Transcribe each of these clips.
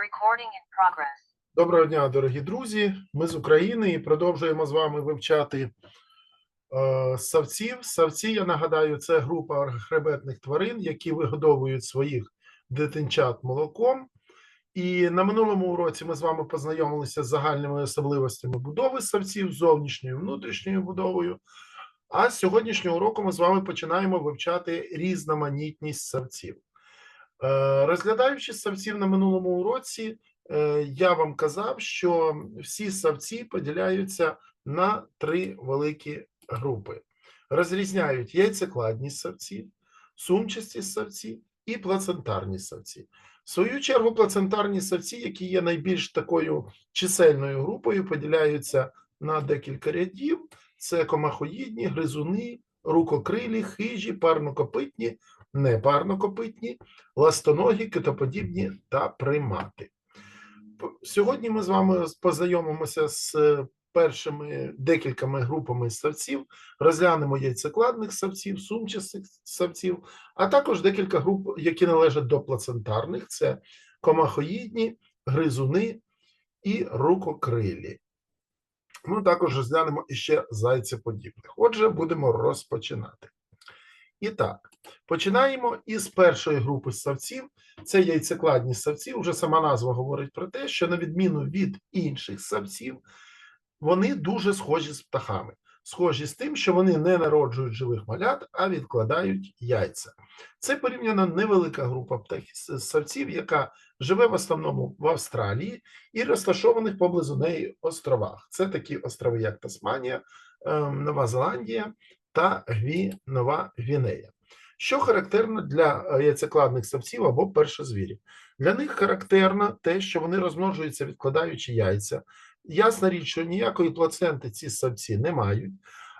Recording in. Доброго дня, дорогі друзі. Ми з України і продовжуємо з вами вивчати е, савців. Савці, я нагадаю, це група хребетних тварин, які вигодовують своїх дитинчат молоком. І на минулому уроці ми з вами познайомилися з загальними особливостями будови савців, зовнішньою і внутрішньою будовою. А з сьогоднішнього уроку ми з вами починаємо вивчати різноманітність савців. Е, Розглядаючи савців на минулому уроці, е, я вам казав, що всі савці поділяються на три великі групи. Розрізняють яйцекладні савці, сумчасті савці і плацентарні савці. В свою чергу, плацентарні савці, які є найбільш такою чисельною групою, поділяються на декілька рядів: це комахоїдні, гризуни, рукокрилі, хижі, парнокопитні, непарнокопитні, ластоногі, китоподібні та примати. Сьогодні ми з вами познайомимося з е, першими декількома групами ссавців, розглянемо яйцекладних ссавців, сумчастих ссавців, а також декілька груп, які належать до плацентарних: це комахоїдні, гризуни і рукокрилі. Ми також розглянемо іще зайцеподібних. Отже, будемо розпочинати. І так, починаємо із першої групи ссавців. Це яйцекладні ссавці. Уже сама назва говорить про те, що на відміну від інших ссавців, вони дуже схожі з птахами. Схожі з тим, що вони не народжують живих малят, а відкладають яйця. Це порівняно невелика група птахів ссавців, яка живе в основному в Австралії і розташованих поблизу неї островах. Це такі острови, як Тасманія, ем, Нова Зеландія та Гві, Нова Гвінея. Що характерно для е, яйцекладних савців або першозвірів? Для них характерно те, що вони розмножуються, відкладаючи яйця. Ясна річ, що ніякої плаценти ці савці не мають,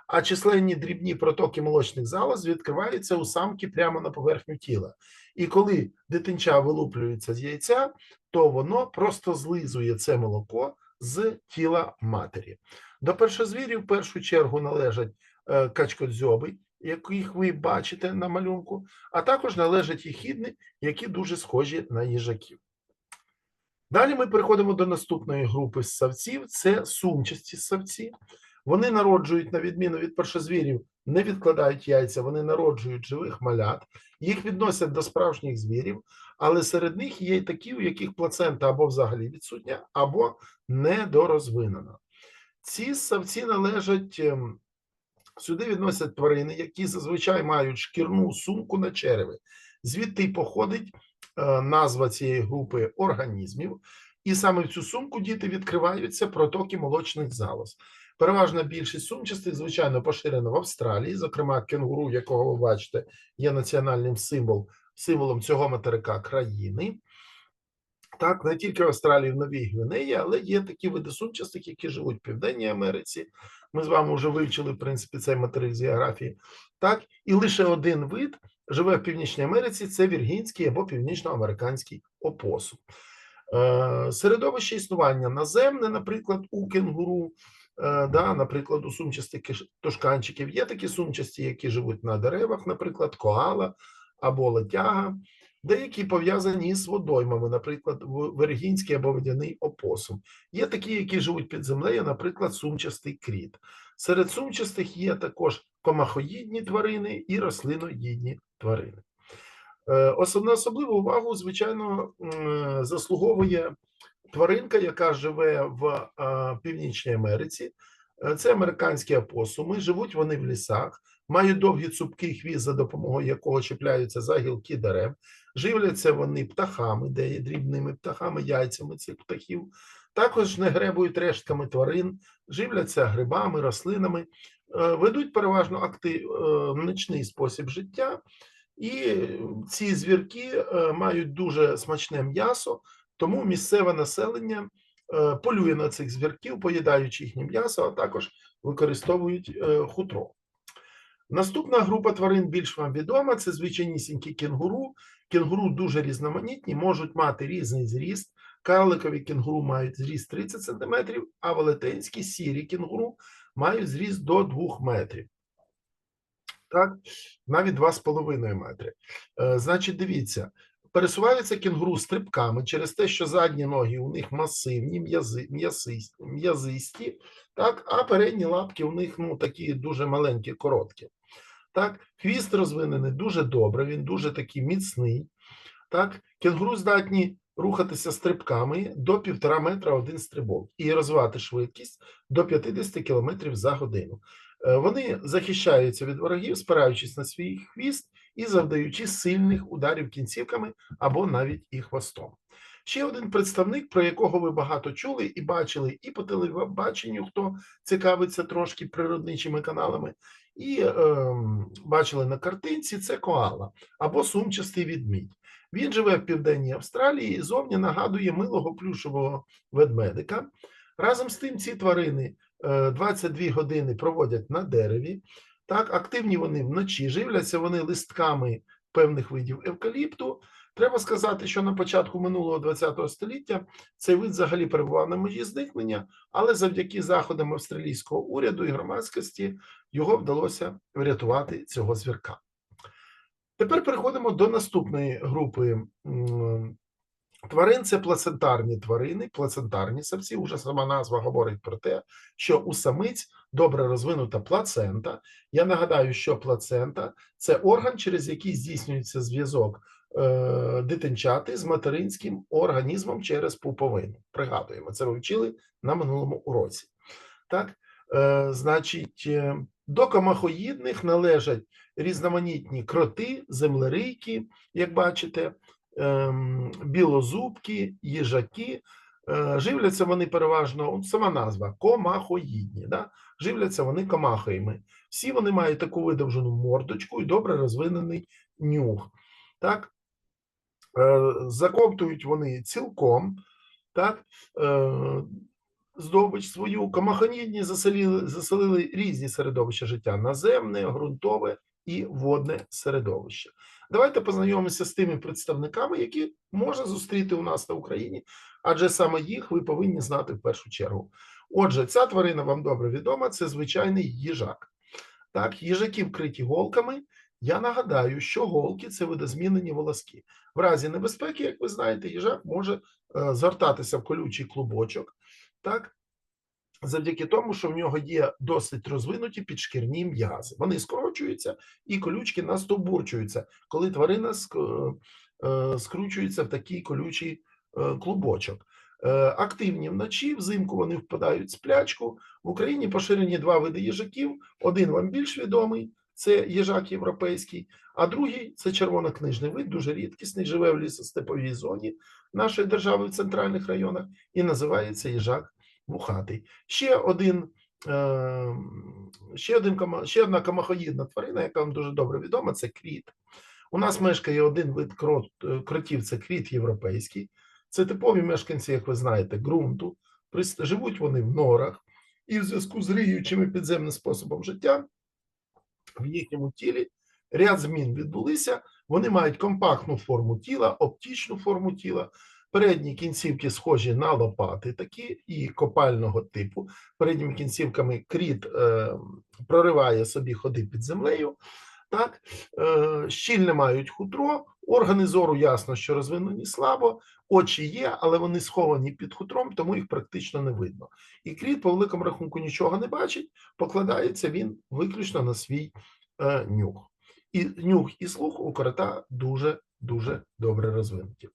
а численні дрібні протоки молочних залоз відкриваються у самки прямо на поверхню тіла. І коли дитинча вилуплюється з яйця, то воно просто злизує це молоко з тіла матері. До першозвірів в першу чергу належать е, качкодзьоби, яких ви бачите на малюнку, а також належать їхідни, які дуже схожі на їжаків. Далі ми переходимо до наступної групи ссавців: це сумчасті ссавці. Вони народжують, на відміну від першозвірів, не відкладають яйця, вони народжують живих малят, їх відносять до справжніх звірів, але серед них є й такі, у яких плацента або взагалі відсутня, або недорозвинена. Ці ссавці належать ем, Сюди відносять тварини, які зазвичай мають шкірну сумку на череві. Звідти й походить е, назва цієї групи організмів, і саме в цю сумку діти відкриваються протоки молочних залоз. Переважна більшість сумчастих, звичайно, поширена в Австралії, зокрема, кенгуру, якого ви бачите, є національним символ, символом цього материка країни. Так, не тільки в Австралії, в Новій Гвінеї, але є такі види сумчастих, які живуть в Південній Америці. Ми з вами вже вивчили, в принципі, цей материк з географії. Так, і лише один вид живе в Північній Америці це віргінський або північноамериканський опосум. Е, середовище існування наземне, наприклад, у кенгуру, е, да, наприклад, у сумчастих тушканчиків. Є такі сумчасті, які живуть на деревах, наприклад, коала або летяга. Деякі пов'язані з водоймами, наприклад, вергінський або водяний опосум. Є такі, які живуть під землею, наприклад, сумчастий кріт. Серед сумчастих є також комахоїдні тварини і рослиноїдні тварини. Е, особ- На особливу увагу, звичайно, заслуговує тваринка, яка живе в е, Північній Америці. Е, Це американські опосуми. Живуть вони в лісах, мають довгий цупкий хвіст, за допомогою якого чіпляються за гілки дерев. Живляться вони птахами, де є дрібними птахами, яйцями цих птахів. Також не гребують рештками тварин, живляться грибами, рослинами, е, ведуть переважно акти, е, нічний спосіб життя. І ці звірки е, мають дуже смачне м'ясо, тому місцеве населення полює на цих звірків, поїдаючи їхнє м'ясо, а також використовують хутро. Наступна група тварин більш вам відома: це звичайнісінькі кенгуру. Кенгуру дуже різноманітні, можуть мати різний зріст. Карликові кенгуру мають зріст 30 см, а велетенські сірі кенгуру мають зріст до 2 метрів. Так, навіть 2,5 метри. Е, Значить, дивіться, пересуваються кінгуру стрибками через те, що задні ноги у них масивні, м'язисті, так, а передні лапки у них ну, такі дуже маленькі, короткі. Так, хвіст розвинений дуже добре, він дуже такий міцний. Так, кенгуру здатні рухатися стрибками до півтора метра один стрибок і розвивати швидкість до 50 км за годину. Е, Вони захищаються від ворогів, спираючись на свій хвіст і завдаючи сильних ударів кінцівками або навіть і хвостом. Ще один представник, про якого ви багато чули і бачили, і по телебаченню, хто цікавиться трошки природничими каналами, і ем, бачили на картинці, це коала або сумчастий відмідь. Він живе в південній Австралії і зовні нагадує милого плюшового ведмедика. Разом з тим, ці тварини е, 22 години проводять на дереві. Так, активні вони вночі, живляться вони листками певних видів евкаліпту. Треба сказати, що на початку минулого ХХ століття цей вид взагалі перебував на межі зникнення, але завдяки заходам австралійського уряду і громадськості його вдалося врятувати цього звірка. Тепер переходимо до наступної групи тварин. Це плацентарні тварини, плацентарні савці. Уже сама назва говорить про те, що у самиць добре розвинута плацента. Я нагадаю, що плацента це орган, через який здійснюється зв'язок е, дитинчати з материнським організмом через пуповину. Пригадуємо, це ви вчили на минулому уроці. Так, е, значить, е, до комахоїдних належать різноманітні кроти, землерийки, як бачите, білозубки, їжаки. Е, Живляться вони переважно, сама назва комахоїдні. Да? Живляться вони комахами. Всі вони мають таку видовжену мордочку і добре розвинений нюх. Так? Е, Закоптують вони цілком, так? Е, здобич свою. Комахонідні заселили, заселили різні середовища життя: наземне, ґрунтове і водне середовище. Давайте познайомимося з тими представниками, які можна зустріти у нас на Україні, адже саме їх ви повинні знати в першу чергу. Отже, ця тварина вам добре відома, це звичайний їжак. Так, їжаки вкриті голками. Я нагадаю, що голки це видозмінені волоски. В разі небезпеки, як ви знаєте, їжак може е, згортатися в колючий клубочок, так, завдяки тому, що в нього є досить розвинуті підшкірні м'язи. Вони скорочуються і колючки настовбурчуються, коли тварина е, скручується в такий колючий е, клубочок. Е, Активні вночі, взимку вони впадають в сплячку. В Україні поширені два види їжаків. Один вам більш відомий це їжак європейський, а другий це червонокнижний вид, дуже рідкісний, живе в лісостеповій зоні нашої держави в центральних районах і називається їжак вухатий. Ще один. е, Ще, один, ще одна комахоїдна тварина, яка вам дуже добре відома, це кріт. У нас мешкає один вид крот, е, кротів, це кріт європейський. Це типові мешканці, як ви знаєте, ґрунту. Живуть вони в норах, і в зв'язку з риючим і підземним способом життя в їхньому тілі ряд змін відбулися. Вони мають компактну форму тіла, оптичну форму тіла. Передні кінцівки схожі на лопати, такі і копального типу. Передніми кінцівками кріт е, прориває собі ходи під землею. Так, е, щільне мають хутро, органи зору ясно, що розвинені слабо, очі є, але вони сховані під хутром, тому їх практично не видно. І кріт, по великому рахунку, нічого не бачить, покладається він виключно на свій е, нюх. І нюх і слух у крота дуже дуже добре розвинуті.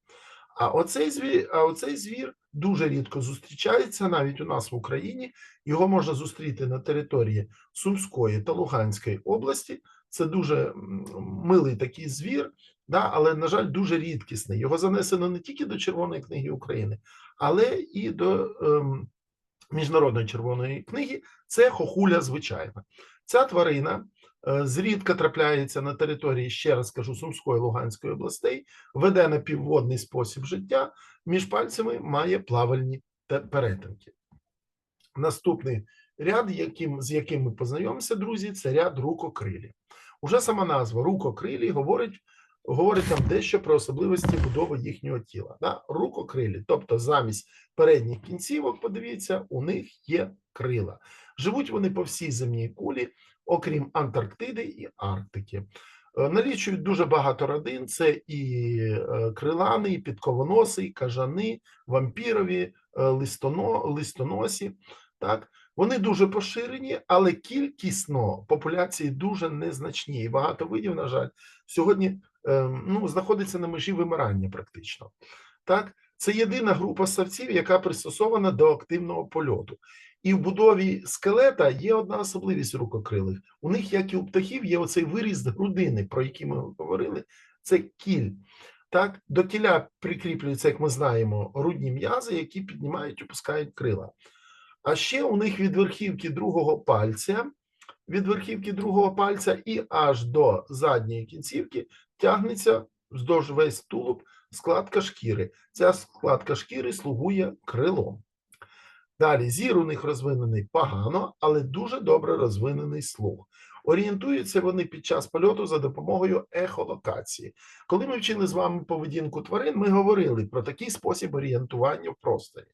А оцей звір, а оцей звір дуже рідко зустрічається навіть у нас в Україні. Його можна зустріти на території Сумської та Луганської області. Це дуже милий такий звір, да, але, на жаль, дуже рідкісний. Його занесено не тільки до Червоної книги України, але і до ем, Міжнародної червоної книги. Це хохуля звичайна. Ця тварина зрідка трапляється на території, ще раз кажу, Сумської Луганської областей, веде на півводний спосіб життя, між пальцями має плавальні перетинки. Наступний ряд, яким, з яким ми познайомимося, друзі, це ряд рукокрилі. Уже сама назва рукокрилі говорить, говорить нам дещо про особливості будови їхнього тіла. Да? Рукокрилі, тобто замість передніх кінцівок, подивіться, у них є крила. Живуть вони по всій земній кулі, окрім Антарктиди і Арктики. Е, Налічують дуже багато родин: це і е, крилани, і підковоноси, і кажани, вампірові, е, листоно, листоносі. Так, вони дуже поширені, але кількісно популяції дуже незначні. І багато видів, на жаль, сьогодні е, ну, знаходиться на межі вимирання практично. Так, це єдина група савців, яка пристосована до активного польоту. І в будові скелета є одна особливість рукокрилих. У них, як і у птахів, є оцей виріз грудини, про який ми говорили, це кіль. Так, до кіля прикріплюються, як ми знаємо, грудні м'язи, які піднімають і опускають крила. А ще у них від верхівки другого пальця, від верхівки другого пальця і аж до задньої кінцівки тягнеться вздовж весь тулуб складка шкіри. Ця складка шкіри слугує крилом. Далі зір у них розвинений погано, але дуже добре розвинений слух. Орієнтуються вони під час польоту за допомогою ехолокації. Коли ми вчили з вами поведінку тварин, ми говорили про такий спосіб орієнтування в просторі.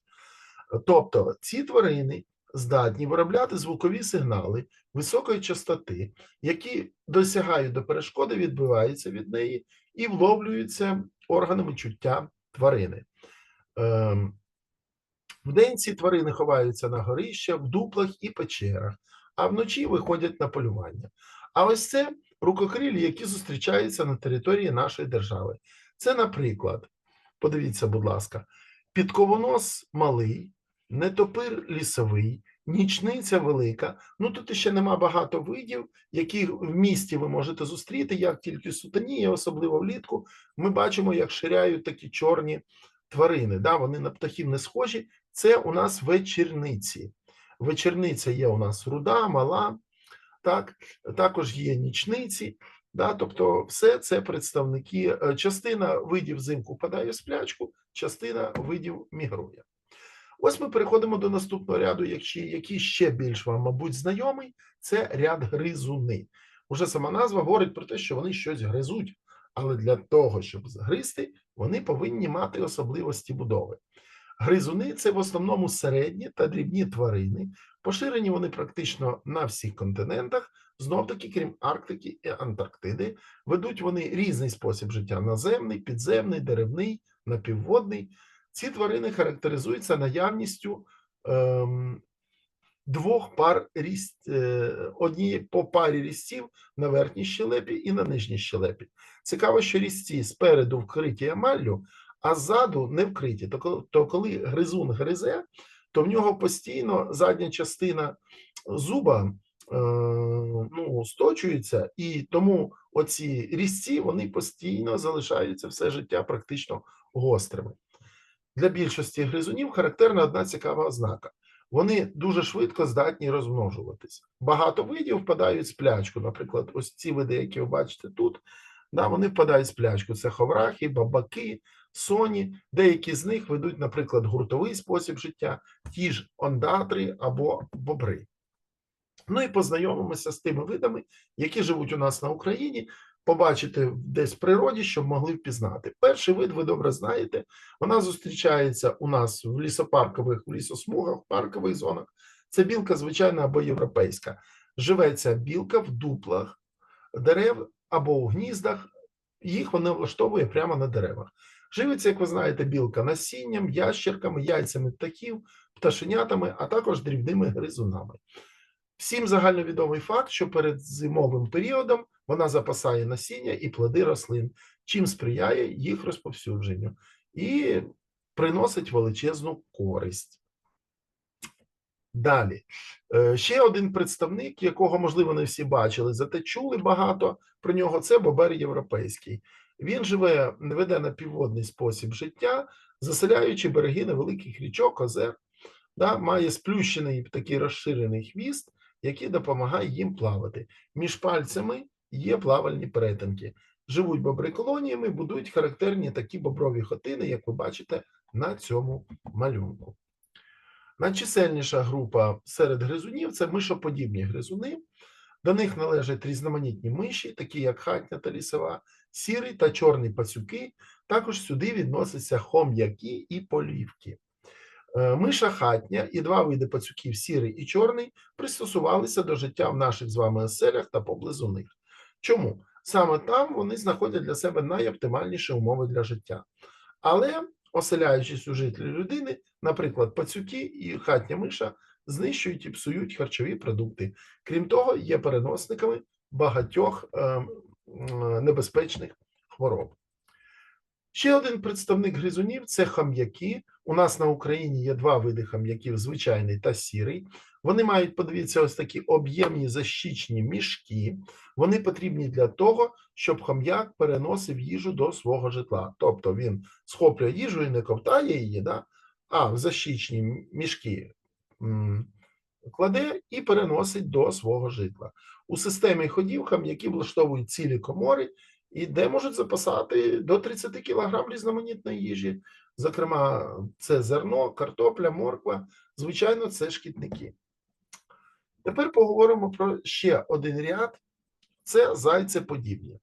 Тобто ці тварини здатні виробляти звукові сигнали високої частоти, які досягають до перешкоди, відбиваються від неї і вловлюються органами чуття тварини. Ем, Вдень ці тварини ховаються на горищах, в дуплах і печерах, а вночі виходять на полювання. А ось це рукокрилі, які зустрічаються на території нашої держави. Це, наприклад, подивіться, будь ласка, підковонос малий, нетопир лісовий, нічниця велика. Ну тут ще нема багато видів, які в місті ви можете зустріти, як тільки сутаніє, особливо влітку. Ми бачимо, як ширяють такі чорні тварини. Да, Вони на птахів не схожі. Це у нас вечірниці. Вечірниця є у нас руда, мала, так, також є нічниці. Да, тобто, все це представники. е, Частина видів взимку впадає в сплячку, частина видів мігрує. Ось ми переходимо до наступного ряду, який ще більш вам, мабуть, знайомий, це ряд гризуни. Уже сама назва говорить про те, що вони щось гризуть, але для того, щоб згризти, вони повинні мати особливості будови. Гризуни це в основному середні та дрібні тварини. Поширені вони практично на всіх континентах, знов таки, крім Арктики і Антарктиди. Ведуть вони різний спосіб життя: наземний, підземний, деревний, напівводний. Ці тварини характеризуються наявністю ем, двох пар ріст, е, однієї по парі різців на верхній щелепі і на нижній щелепі. Цікаво, що різці спереду вкриті емаллю, а ззаду не вкриті. То коли, гризун гризе, то в нього постійно задня частина зуба е, ну, сточується, і тому оці різці вони постійно залишаються все життя практично гострими. Для більшості гризунів характерна одна цікава ознака. Вони дуже швидко здатні розмножуватися. Багато видів впадають в сплячку. Наприклад, ось ці види, які ви бачите тут, да, вони впадають в сплячку. Це ховрахи, бабаки, соні. Деякі з них ведуть, наприклад, гуртовий спосіб життя, ті ж ондатри або бобри. Ну і познайомимося з тими видами, які живуть у нас на Україні, побачити десь в природі, щоб могли впізнати. Перший вид, ви добре знаєте, вона зустрічається у нас в лісопаркових, в лісосмугах, в паркових зонах. Це білка звичайна або європейська. Живе ця білка в дуплах дерев або у гніздах, їх вона влаштовує прямо на деревах. Живиться, як ви знаєте, білка насінням, ящерками, яйцями птахів, пташенятами, а також дрібними гризунами. Всім загальновідомий факт, що перед зимовим періодом вона запасає насіння і плоди рослин, чим сприяє їх розповсюдженню і приносить величезну користь. Далі. Е, Ще один представник, якого, можливо, не всі бачили, зате чули багато про нього, це бобер європейський. Він живе, веде на півводний спосіб життя, заселяючи береги невеликих річок, озер, да, має сплющений такий розширений хвіст, який допомагає їм плавати. Між пальцями є плавальні перетинки. Живуть бобри колоніями, будують характерні такі боброві хотини, як ви бачите на цьому малюнку. Найчисельніша група серед гризунів це мишоподібні гризуни. До них належать різноманітні миші, такі як хатня та лісова, сірий та чорний пацюки. Також сюди відносяться хом'яки і полівки. Е, Миша хатня і два види пацюків сірий і чорний пристосувалися до життя в наших з вами оселях та поблизу них. Чому? саме там вони знаходять для себе найоптимальніші умови для життя. Але, оселяючись у житлі людини, наприклад, пацюки і хатня миша знищують і псують харчові продукти. Крім того, є переносниками багатьох е, м, небезпечних хвороб. Ще один представник гризунів це хам'яки. У нас на Україні є два види хам'яків: звичайний та сірий. Вони мають, подивіться, ось такі об'ємні защічні мішки. Вони потрібні для того, щоб хам'як переносив їжу до свого житла. Тобто він схоплює їжу і не ковтає її, да? а в защічні мішки кладе і переносить до свого житла. У системі ходів хам'яки влаштовують цілі комори, і де можуть запасати до 30 кг різноманітної їжі. Зокрема, це зерно, картопля, морква. Звичайно, це шкідники. Тепер поговоримо про ще один ряд це зайцеподібні.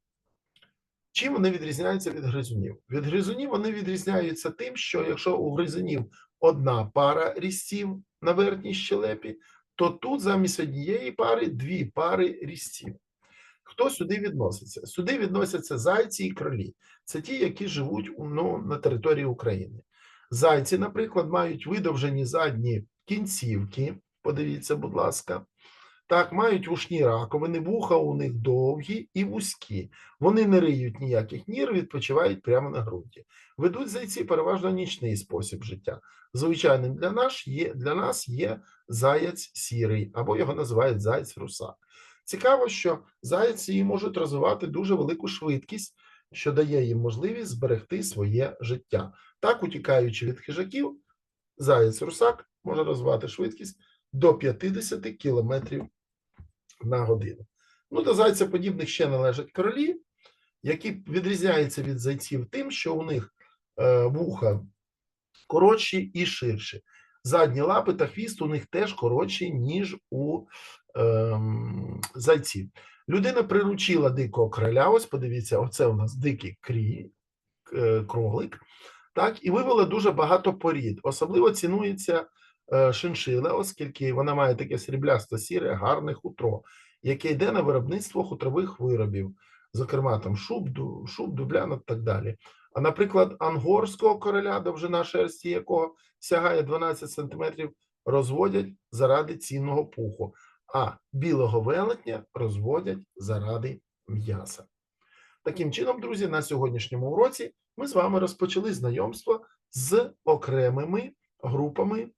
Чим вони відрізняються від гризунів? Від гризунів вони відрізняються тим, що якщо у гризунів одна пара різців на верхній щелепі, то тут замість однієї пари дві пари різців. Хто сюди відноситься? Сюди відносяться зайці і кролі. Це ті, які живуть ну, на території України. Зайці, наприклад, мають видовжені задні кінцівки. Подивіться, будь ласка. Так, мають вушні раковини, вуха у них довгі і вузькі. Вони не риють ніяких нір, відпочивають прямо на ґрунті. Ведуть зайці переважно нічний спосіб життя. Звичайним для нас є, для нас є заяць сірий, або його називають заяць русак. Цікаво, що зайці можуть розвивати дуже велику швидкість, що дає їм можливість зберегти своє життя. Так, утікаючи від хижаків, заяць русак може розвивати швидкість до 50 км на годину. Ну, до зайцеподібних ще належать королі, які відрізняються від зайців тим, що у них е, вуха коротші і ширші. Задні лапи та хвіст у них теж коротші, ніж у ем, зайців. Людина приручила дикого короля. Ось подивіться, оце у нас дикий крі, е, кролик. Так, і вивела дуже багато порід. Особливо цінується шиншила, оскільки вона має таке сріблясто-сіре, гарне хутро, яке йде на виробництво хутрових виробів, зокрема там шуб, шуб, і так далі. А, наприклад, ангорського короля, довжина шерсті якого сягає 12 см, розводять заради цінного пуху, а білого велетня розводять заради м'яса. Таким чином, друзі, на сьогоднішньому уроці ми з вами розпочали знайомство з окремими групами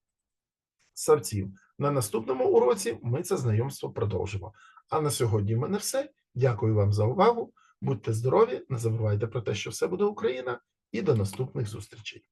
савців. На наступному уроці ми це знайомство продовжимо. А на сьогодні в мене все. Дякую вам за увагу. Будьте здорові, не забувайте про те, що все буде Україна, і до наступних зустрічей.